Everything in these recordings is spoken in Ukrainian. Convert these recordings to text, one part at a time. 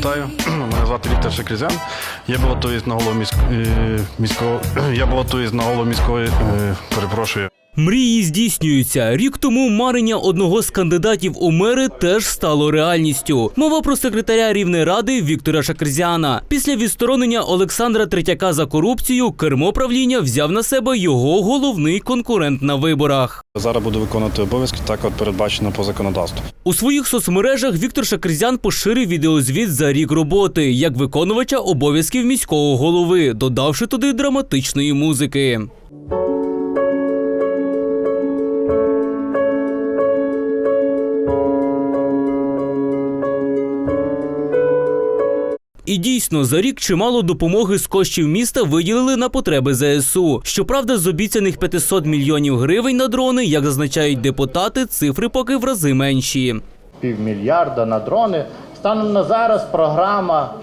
Вітаю, мене звати Віктор Шекрізян. Я балотуюсь на голову міськ... е, міського. Я балотуюсь на голову міської. е, Перепрошую. Мрії здійснюються. Рік тому марення одного з кандидатів у мери теж стало реальністю. Мова про секретаря рівної ради Віктора Шакрзяна. Після відсторонення Олександра Третяка за корупцію кермо правління взяв на себе його головний конкурент на виборах. Зараз буду виконувати обов'язки, так от передбачено по законодавству. У своїх соцмережах Віктор Шакрзян поширив відеозвіт за рік роботи як виконувача обов'язків міського голови, додавши туди драматичної музики. І дійсно, за рік чимало допомоги з коштів міста виділили на потреби ЗСУ. Щоправда, з обіцяних 500 мільйонів гривень на дрони, як зазначають депутати, цифри поки в рази менші. півмільярда на дрони. Станом на зараз програма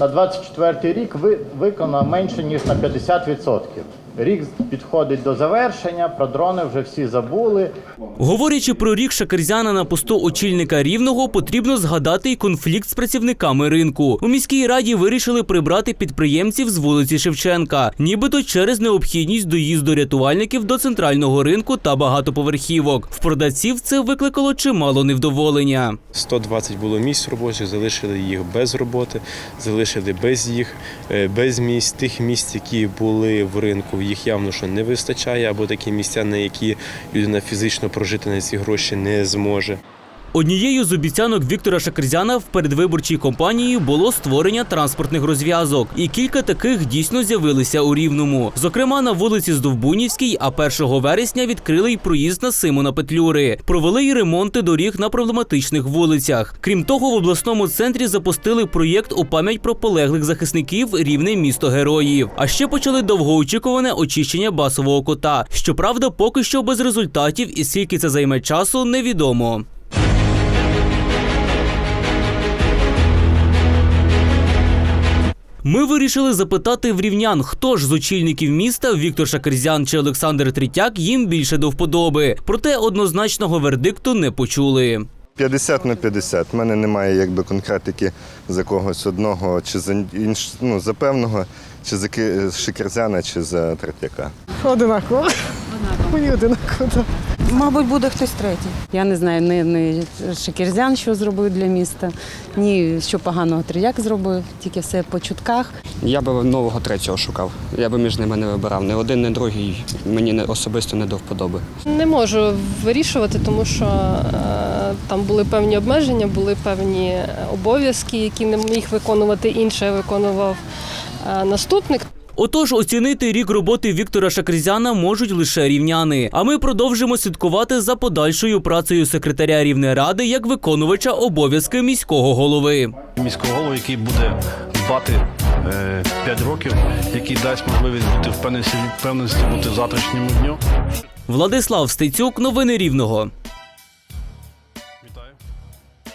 на 24 рік ви- виконана менше ніж на 50%. Рік підходить до завершення, про дрони вже всі забули. Говорячи про рік Шакерзяна на посту очільника рівного, потрібно згадати й конфлікт з працівниками ринку. У міській раді вирішили прибрати підприємців з вулиці Шевченка, нібито через необхідність доїзду рятувальників до центрального ринку та багатоповерхівок. В продавців це викликало чимало невдоволення. 120 було місць робочих, залишили їх без роботи, залишили без їх, е, без місць тих місць, які були в ринку. Їх явно що не вистачає, або такі місця, на які людина фізично прожити на ці гроші не зможе. Однією з обіцянок Віктора Шакерзяна в передвиборчій кампанії було створення транспортних розв'язок, і кілька таких дійсно з'явилися у Рівному. Зокрема, на вулиці Здовбунівській, а 1 вересня відкрили й проїзд на Симона Петлюри. Провели й ремонти доріг на проблематичних вулицях. Крім того, в обласному центрі запустили проєкт у пам'ять про полеглих захисників рівне місто героїв. А ще почали довгоочікуване очищення басового кота. Щоправда, поки що без результатів, і скільки це займе часу, невідомо. Ми вирішили запитати в рівнян, хто ж з очільників міста Віктор Шакерзян чи Олександр Третяк їм більше до вподоби. Проте однозначного вердикту не почули. 50 на 50. У мене немає якби конкретики за когось одного, чи за інш, ну, за певного, чи за Шикерзяна, чи за Третяка. Одинаково. Мені одинаково. так. Мабуть, буде хтось третій. Я не знаю, ні, ні Шекерзян, що зробив для міста, ні що поганого Трияк зробив, тільки все по чутках. Я би нового третього шукав. Я би між ними не вибирав. Ні один, ні другий мені особисто не до вподоби. Не можу вирішувати, тому що е, там були певні обмеження, були певні обов'язки, які не міг виконувати інший, виконував е, наступник. Отож, оцінити рік роботи Віктора Шакрізяна можуть лише рівняни. А ми продовжимо слідкувати за подальшою працею секретаря рівної ради як виконувача обов'язки міського голови. Міського голову, який буде дбати 5 років, який дасть можливість бути впевненості, бути в завтрашньому дню. Владислав Стецюк, новини Рівного.